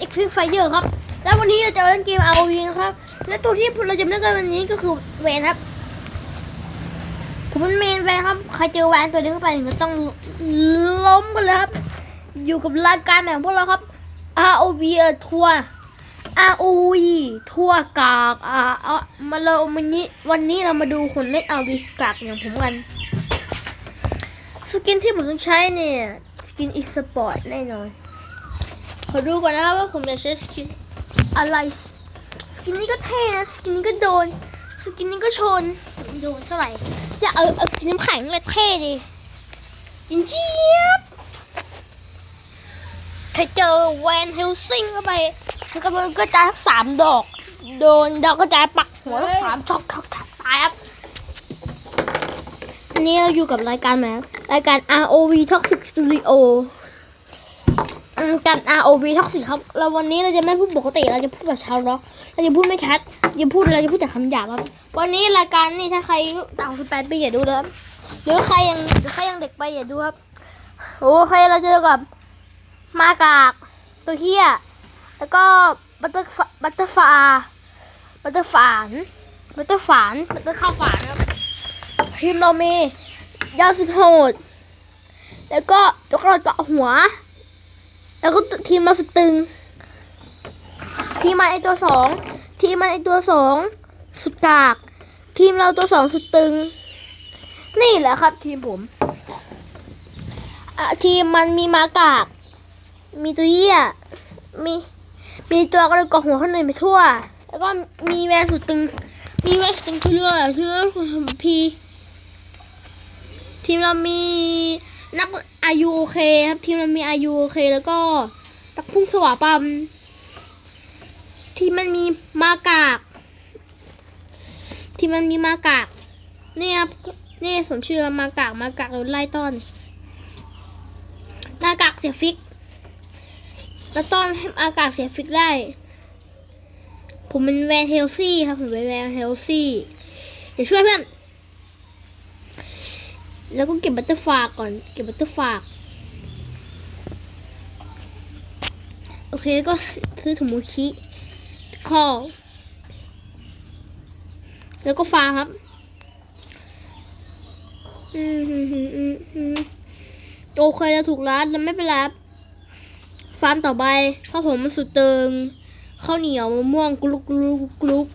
เอ็กซ์ไฟเยอร์ครับ แล้ววันนี้เราจะเล่นเกม ROV นะครับ และตัวที่เราจะเล่นกันวันนี้ก็คือแวนครับ ผมเป็นเมนแวนครับ ใครเจอแวนตัวนี้เข้าไปก็ต้องล้มกันเลยครับ อยู่กับรายการแบบพวกเราครับ ROV ทัวร์ ROV ทัวร์กากอ่าเอามาเราวันนี้วันนี้เรามาดูคนเล่น ROV กากอย่างผมกัน สกินที่ผมต้องใช้เนี่ย สกินอีสปอร์ตแน่นอน ขอดูก่อนนะครับว่าผมจะใช้สกินอะไร สกินนี้ก็เท่นะ สกินนี้ก็โดน สกินนี้ก็ชน โดนเท่าไหร่จะเอาเอาสกินน้ำแข็งเลยเท่ดิจินเจี๊ยบใครเจอแวนเฮลซิงเข้าไปมันก็มันก็จะสามดอก โดนดอกก็จะปักหัวสามช็อกช็อกตายครับอันนี้เราอยู่กับรายการแมรายการ ROV Toxic Studio การ ROV Toxic ครับ เราวันนี้เราจะไม่พูดปกติ เราจะพูดแบบชาวร็อกเราจะพูดไม่ชัดจะพูดเราจะพูดแต่คำหยาบครับ วันนี้รายการนี่ถ้าใครอายุต่ำกว่าแปดปีอย่าดูนะครับหรือใครยังหรือใครยังเด็กไปอย่าดูครับ โอ้ใครเราเจอกับมากากตัวเฮียแล้วก็บัตเตอร์บัตเตอร์ฟาบัตเตอร์ฝานบัตเตอร์ฝานบัตเตอร์ข้าวฝานครับทีมเรามียาสุดโหดแล้วก็ยกเราเจาะหัว แล้วก็ทีมเราสุดตึง ทีมมันไอตัวสองทีมมันไอตัวสองสุดกาก ทีมเราตัวสองสุดตึง นี่แหละครับ ทีมผมทีมมันมีมากาก มีตัวเยี่ยมีมีตัวกระกอกหัวข้างในไปทั่ว แล้วก็มีแวนสุดตึง มีแวนสุดตึงคือเรื่องอะไรคือคุณพีทีมเรามี นักอายุโอเคครับทีมเรามีอายุโอเคแล้วก็ตักพุ่งสว่าปั๊มทีมมันมีมากากทีมมันมีมากากนี่ครับนี่สมชื่อมากากมากากโดนไล่ต้อนมากากเสียฟิกแล้วต้อนให้อากาศเสียฟิกได้ ผมเป็นแวนเฮลซี่ครับผมเป็นแวนเฮลซี่เดี๋ยวช่วยเพื่อน แล้วก็เก็บบัตเตอร์ฟากก่อน เก็บบัตเตอร์ฟากโอเคแล้วก็ซื้อถุงมือคิคอแล้วก็ฟาครับอืมฮึมฮึมฮึมโอเคเราถูกรัดแล้วไม่เป็นไรฟาร์มต่อไปข้าวผมมันสุดเติงข้าวเหนียวมะม่วงกลุกกลุกกลุก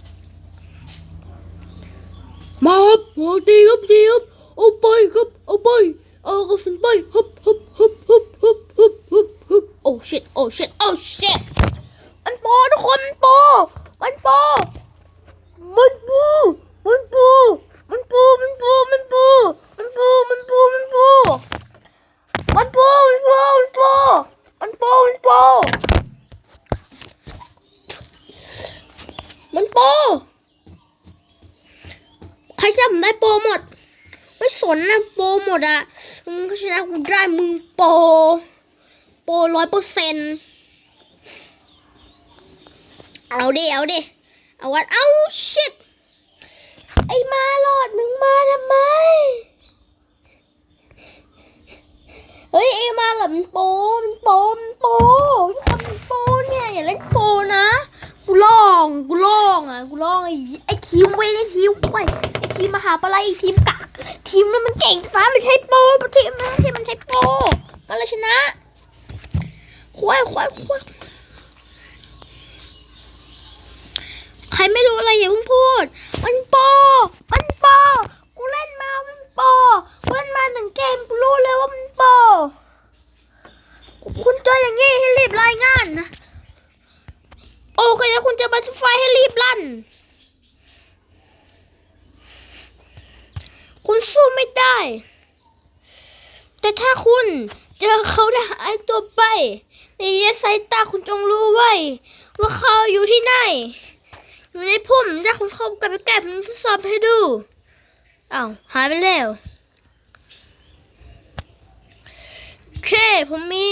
มาครับโอ้ดีครับดีครับ เอาไปครับเอาไปเอากระสุนไปฮึบฮึบฮึบฮึบฮึบฮึบฮึบฮึบโอ้ shit โอ้ shit โอ้ shit มันโปทุกคนมันโปมันโปมันปูมันปูมันปูมันปูมันปูมันปูมันปูมันปูมันปูมันปูมันปูมันปูมันปูมันปูใครจะผมได้โปรหมด ไม่สนนะโปรหมดอะมึงก็ชนะกูได้มึงโปรโปรร้อยเปอร์เซ็นต์เอาดิเอาดิเอาวัดเอาชิตไอ้มาหลอดมึงมาทำไมเฮ้ยไอ้มาหลอดมันโปมันโปมันโปมันโปเนี่ยอย่าเล่นโปนะกูลองกูลองอะกูลองไอ้ไอ้ทีมเว้ยไอ้ทีมกล้ยไอ้ทีมมหาปลาไอ้ทีมกะ ทีมนั้นมันเก่งซะมันใช้โปรทีมนั้นทีมมันใช้โปรมันเลยชนะควายควายควายใครไม่รู้อะไรอย่าเพิ่งพูด มันโปมันโปกูเล่นมามันโปกูเล่นมาหนึ่งเกมกูรู้เลยว่ามันโปคุณเจออย่างงี้ให้รีบรายงานนะ โอเคแล้วคุณจะบัตรไฟให้รีบลั่น คุณสู้ไม่ได้ แต่ถ้าคุณเจอเขาได้หายตัวไป ในยะสายตาคุณจงรู้ไว้ ว่าเขาอยู่ที่ไหน อยู่ในพุ่มถ้าคุณเข้ากับไปใกล้ผมทดสอบให้ดูอ้าวหายไปแล้วโอเค ผมมี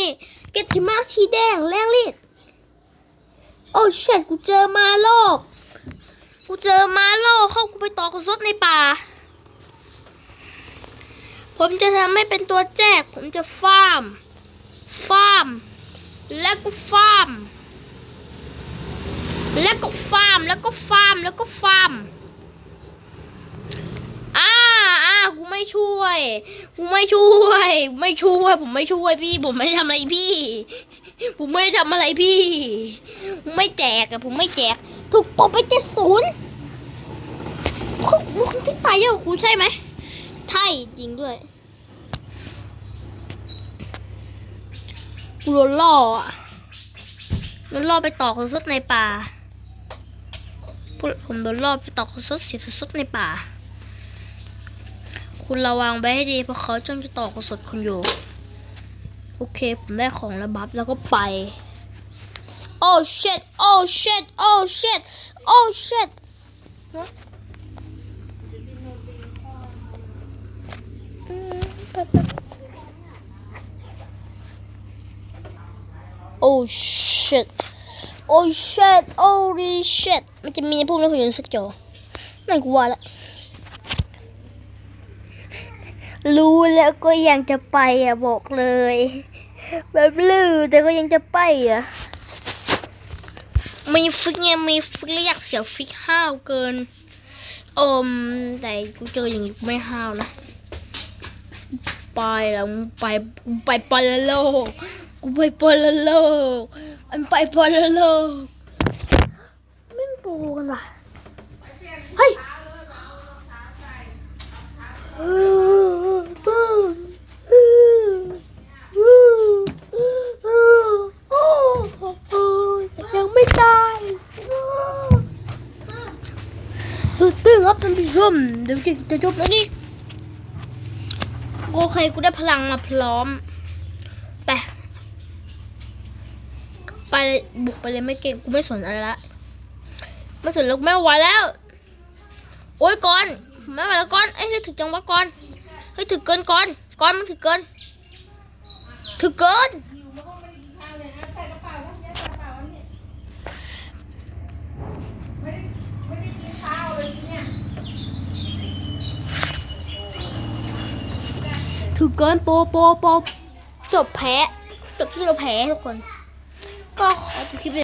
เกติมาทีแดงแรงรีดโอ้เช็ดกูเจอมาโลก กูเจอมาโลกเข้ากูไปต่อคนซดในป่า ผมจะทำให้เป็นตัวแจก ผมจะฟาร์ม ฟาร์ม และก็ฟาร์ม และก็ฟาร์ม แล้วก็ฟาร์มอ่าอ่ากูไม่ช่วย กูไม่ช่วย ไม่ช่วย ผมไม่ช่วยพี่ ผมไม่ได้ทำอะไรพี่ ผมไม่ได้ทำอะไรพี่ ไม่แจกอะผมไม่แจก ถูกตบไปเจ็ดศูนย์คุณที่ตายเยอะกูใช่ไหม ใช่จริงด้วยกูโดนล่ออะโดนล่อไปต่อคนสุดในป่าผมโดนล่อไปต่อคนสุดเสียสุดในป่า คุณระวังไว้ให้ดีเพราะเขาจ้องจะต่อคนสดคุณอยู่ โอเค ผมได้ของระบับแล้วก็ไปโอ้ shit โอ้ shit โอ้ shit โอ้ shit อืมแป๊บๆ โอ้ shit โอ้ shit โอ้ shit มันจะมีพวกนักหุ่นยนต์สจอนั่นกูว่าละรู้แล้วก็ยังจะไปอะบอกเลย แบบลือแต่ก็ยังจะไปอะมีฟิกไงมีฟิกแล้วอยากเสียฟิกห้าวเกินอมแต่กูเจออย่างนี้กูไม่ห้าวนะ ไปแล้วไปกูไปปอลโลกกูไปปอลโลกมันไปปอลโลกแม่งปูกันว่ะเฮ้ยยังไม่ตายสุดตึงครับท่านผู้ชมเดี๋ยวจะจบแล้วนี่ โอเคกูได้พลังมาพร้อม ไป ไปเลยบุกไปเลยไม่เก่งกูไม่สนอะไรละไม่สนแล้วไม่ไหวแล้ว โอ้ยก่อนไม่ไหวแล้วก่อนเอ้ยถึงจังวะก่อนเฮ้ยถึงเกินก่อนก่อนมันถึงเกินถึงเกิน เกินโปโปโปจบแพ้จบที่เราแพ้ทุกคน ก็ขอจบคลิปเลย